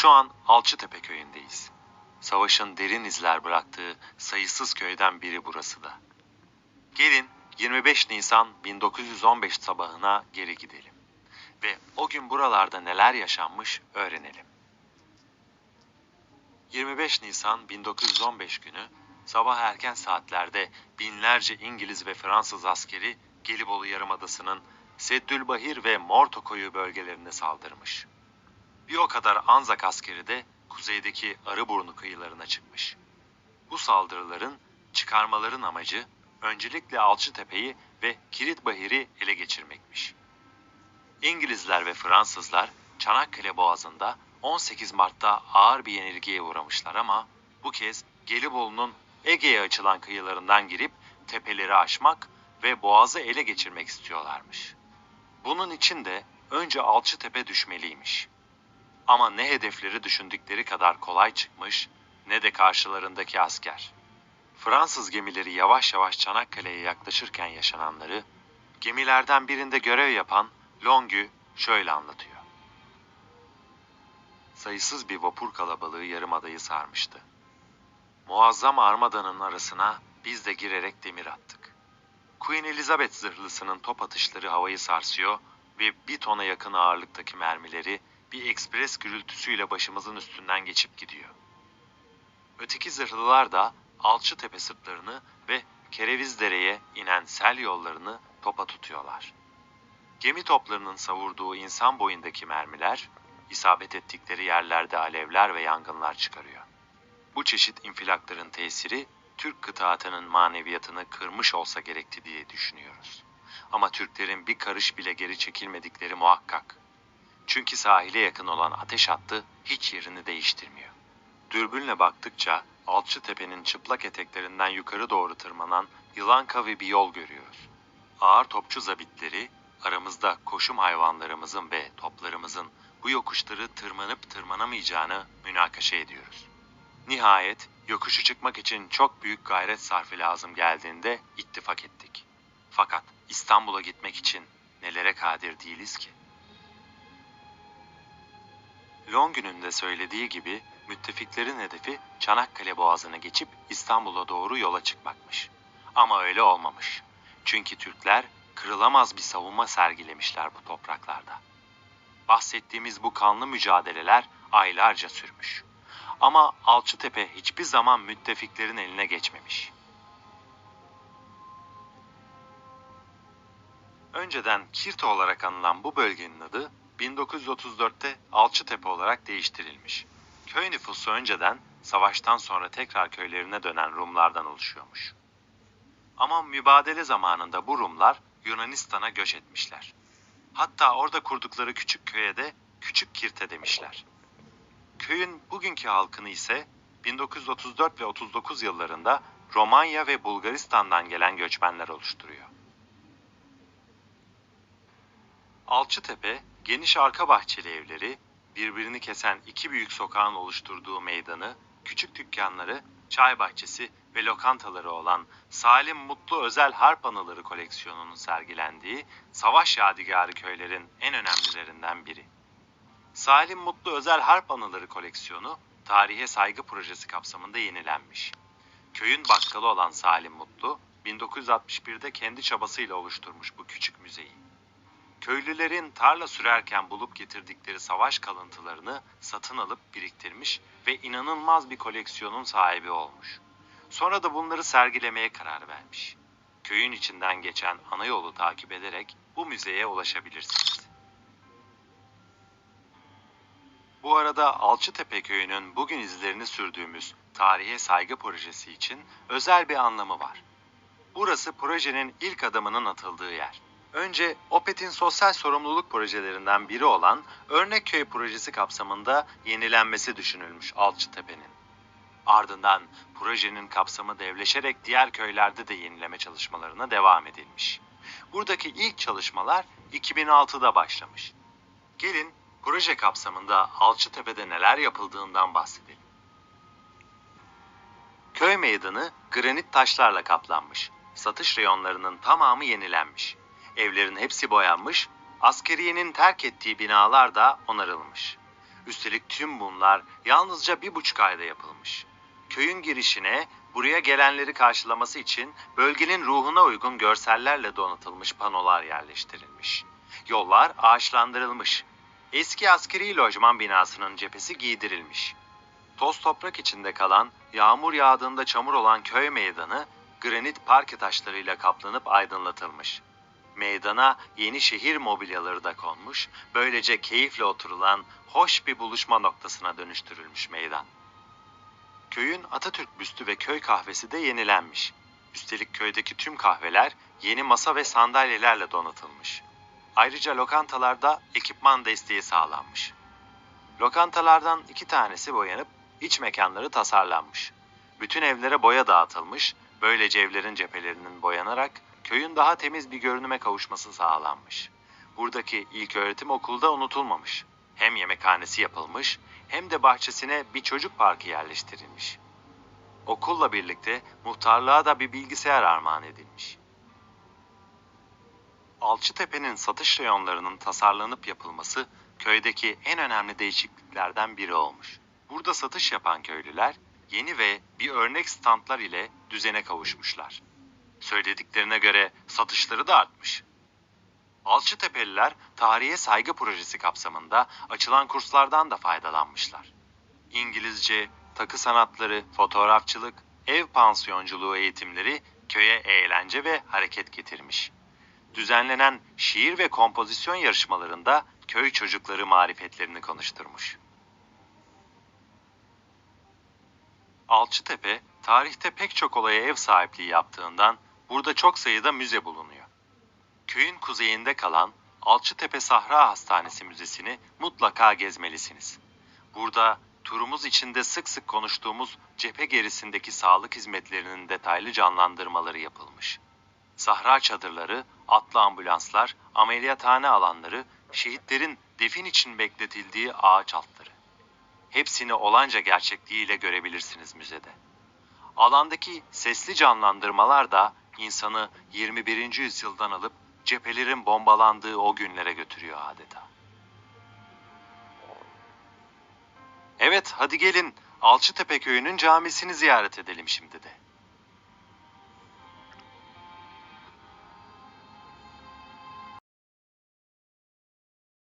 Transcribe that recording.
Şu an Alçıtepe köyündeyiz. Savaşın derin izler bıraktığı sayısız köyden biri burası da. Gelin 25 Nisan 1915 sabahına geri gidelim ve o gün buralarda neler yaşanmış öğrenelim. 25 Nisan 1915 günü sabah erken saatlerde binlerce İngiliz ve Fransız askeri Gelibolu Yarımadası'nın Seddülbahir ve Morto koyu bölgelerine saldırmış. Bir o kadar Anzak askeri de kuzeydeki Arıburnu kıyılarına çıkmış. Bu saldırıların çıkarmaların amacı öncelikle Alçıtepe'yi ve Kiritbahir'i ele geçirmekmiş. İngilizler ve Fransızlar Çanakkale Boğazı'nda 18 Mart'ta ağır bir yenilgiye uğramışlar ama bu kez Gelibolu'nun Ege'ye açılan kıyılarından girip tepeleri aşmak ve boğazı ele geçirmek istiyorlarmış. Bunun için de önce Alçıtepe düşmeliymiş. Ama ne hedefleri düşündükleri kadar kolay çıkmış ne de karşılarındaki asker. Fransız gemileri yavaş yavaş Çanakkale'ye yaklaşırken yaşananları gemilerden birinde görev yapan Longü şöyle anlatıyor. Sayısız bir vapur kalabalığı yarımadayı sarmıştı. Muazzam armadanın arasına biz de girerek demir attık. Queen Elizabeth zırhlısının top atışları havayı sarsıyor ve bir tona yakın ağırlıktaki mermileri bir ekspres gürültüsüyle başımızın üstünden geçip gidiyor. Öteki zırhlılar da Alçıtepe sırtlarını ve Kerevizdere'ye inen sel yollarını topa tutuyorlar. Gemi toplarının savurduğu insan boyundaki mermiler, isabet ettikleri yerlerde alevler ve yangınlar çıkarıyor. Bu çeşit infilakların tesiri Türk kıtaatının maneviyatını kırmış olsa gerekti diye düşünüyoruz. Ama Türklerin bir karış bile geri çekilmedikleri muhakkak. Çünkü sahile yakın olan ateş hattı hiç yerini değiştirmiyor. Dürbünle baktıkça Alçıtepe'nin çıplak eteklerinden yukarı doğru tırmanan yılan kavi bir yol görüyoruz. Ağır topçu zabitleri aramızda koşum hayvanlarımızın ve toplarımızın bu yokuşları tırmanıp tırmanamayacağını münakaşa ediyoruz. Nihayet yokuşu çıkmak için çok büyük gayret sarfı lazım geldiğinde ittifak ettik. Fakat İstanbul'a gitmek için nelere kadir değiliz ki? Longün'ün de söylediği gibi müttefiklerin hedefi Çanakkale Boğazı'nı geçip İstanbul'a doğru yola çıkmakmış. Ama öyle olmamış. Çünkü Türkler kırılamaz bir savunma sergilemişler bu topraklarda. Bahsettiğimiz bu kanlı mücadeleler aylarca sürmüş. Ama Alçıtepe hiçbir zaman müttefiklerin eline geçmemiş. Önceden Kirte olarak anılan bu bölgenin adı 1934'te Alçıtepe olarak değiştirilmiş. Köy nüfusu önceden savaştan sonra tekrar köylerine dönen Rumlardan oluşuyormuş. Ama mübadele zamanında bu Rumlar Yunanistan'a göç etmişler. Hatta orada kurdukları küçük köye de Küçük Kirte demişler. Köyün bugünkü halkını ise 1934 ve 39 yıllarında Romanya ve Bulgaristan'dan gelen göçmenler oluşturuyor. Alçıtepe, geniş arka bahçeli evleri, birbirini kesen iki büyük sokağın oluşturduğu meydanı, küçük dükkanları, çay bahçesi ve lokantaları olan Salim Mutlu Özel Harp Anıları koleksiyonunun sergilendiği savaş yadigarı köylerin en önemlilerinden biri. Salim Mutlu Özel Harp Anıları koleksiyonu tarihe saygı projesi kapsamında yenilenmiş. Köyün bakkalı olan Salim Mutlu, 1961'de kendi çabasıyla oluşturmuş bu küçük müzeyi. Köylülerin tarla sürerken bulup getirdikleri savaş kalıntılarını satın alıp biriktirmiş ve inanılmaz bir koleksiyonun sahibi olmuş. Sonra da bunları sergilemeye karar vermiş. Köyün içinden geçen ana yolu takip ederek bu müzeye ulaşabilirsiniz. Bu arada Alçıtepe Köyü'nün bugün izlerini sürdüğümüz tarihe saygı projesi için özel bir anlamı var. Burası projenin ilk adımının atıldığı yer. Önce OPET'in sosyal sorumluluk projelerinden biri olan Örnek Köy projesi kapsamında yenilenmesi düşünülmüş Alçıtepe'nin. Ardından projenin kapsamı devleşerek diğer köylerde de yenileme çalışmalarına devam edilmiş. Buradaki ilk çalışmalar 2006'da başlamış. Gelin proje kapsamında Alçıtepe'de neler yapıldığından bahsedelim. Köy meydanı granit taşlarla kaplanmış. Satış reyonlarının tamamı yenilenmiş. Evlerin hepsi boyanmış, askeriyenin terk ettiği binalar da onarılmış. Üstelik tüm bunlar yalnızca bir buçuk ayda yapılmış. Köyün girişine buraya gelenleri karşılaması için bölgenin ruhuna uygun görsellerle donatılmış panolar yerleştirilmiş. Yollar ağaçlandırılmış. Eski askeri lojman binasının cephesi giydirilmiş. Toz toprak içinde kalan, yağmur yağdığında çamur olan köy meydanı granit parke taşlarıyla kaplanıp aydınlatılmış. Meydana yeni şehir mobilyaları da konmuş, böylece keyifle oturulan hoş bir buluşma noktasına dönüştürülmüş meydan. Köyün Atatürk büstü ve köy kahvesi de yenilenmiş. Üstelik köydeki tüm kahveler yeni masa ve sandalyelerle donatılmış. Ayrıca lokantalarda ekipman desteği sağlanmış. Lokantalardan iki tanesi boyanıp iç mekanları tasarlanmış. Bütün evlere boya dağıtılmış, böylece evlerin cephelerinin boyanarak köyün daha temiz bir görünüme kavuşması sağlanmış. Buradaki ilk öğretim okulda unutulmamış. Hem yemekhanesi yapılmış hem de bahçesine bir çocuk parkı yerleştirilmiş. Okulla birlikte muhtarlığa da bir bilgisayar armağan edilmiş. Alçıtepe'nin satış reyonlarının tasarlanıp yapılması köydeki en önemli değişikliklerden biri olmuş. Burada satış yapan köylüler yeni ve bir örnek standlar ile düzene kavuşmuşlar. Söylediklerine göre satışları da artmış. Alçıtepeliler tarihe saygı projesi kapsamında açılan kurslardan da faydalanmışlar. İngilizce, takı sanatları, fotoğrafçılık, ev pansiyonculuğu eğitimleri köye eğlence ve hareket getirmiş. Düzenlenen şiir ve kompozisyon yarışmalarında köy çocukları marifetlerini konuşturmuş. Alçıtepe, tarihte pek çok olaya ev sahipliği yaptığından burada çok sayıda müze bulunuyor. Köyün kuzeyinde kalan Alçıtepe Sahra Hastanesi Müzesi'ni mutlaka gezmelisiniz. Burada turumuz içinde sık sık konuştuğumuz cephe gerisindeki sağlık hizmetlerinin detaylı canlandırmaları yapılmış. Sahra çadırları, atlı ambulanslar, ameliyathane alanları, şehitlerin defin için bekletildiği ağaç altları. Hepsini olanca gerçekliğiyle görebilirsiniz müzede. Alandaki sesli canlandırmalar da insanı 21. yüzyıldan alıp cephelerin bombalandığı o günlere götürüyor adeta. Evet, hadi gelin Alçıtepe köyünün camisini ziyaret edelim şimdi de.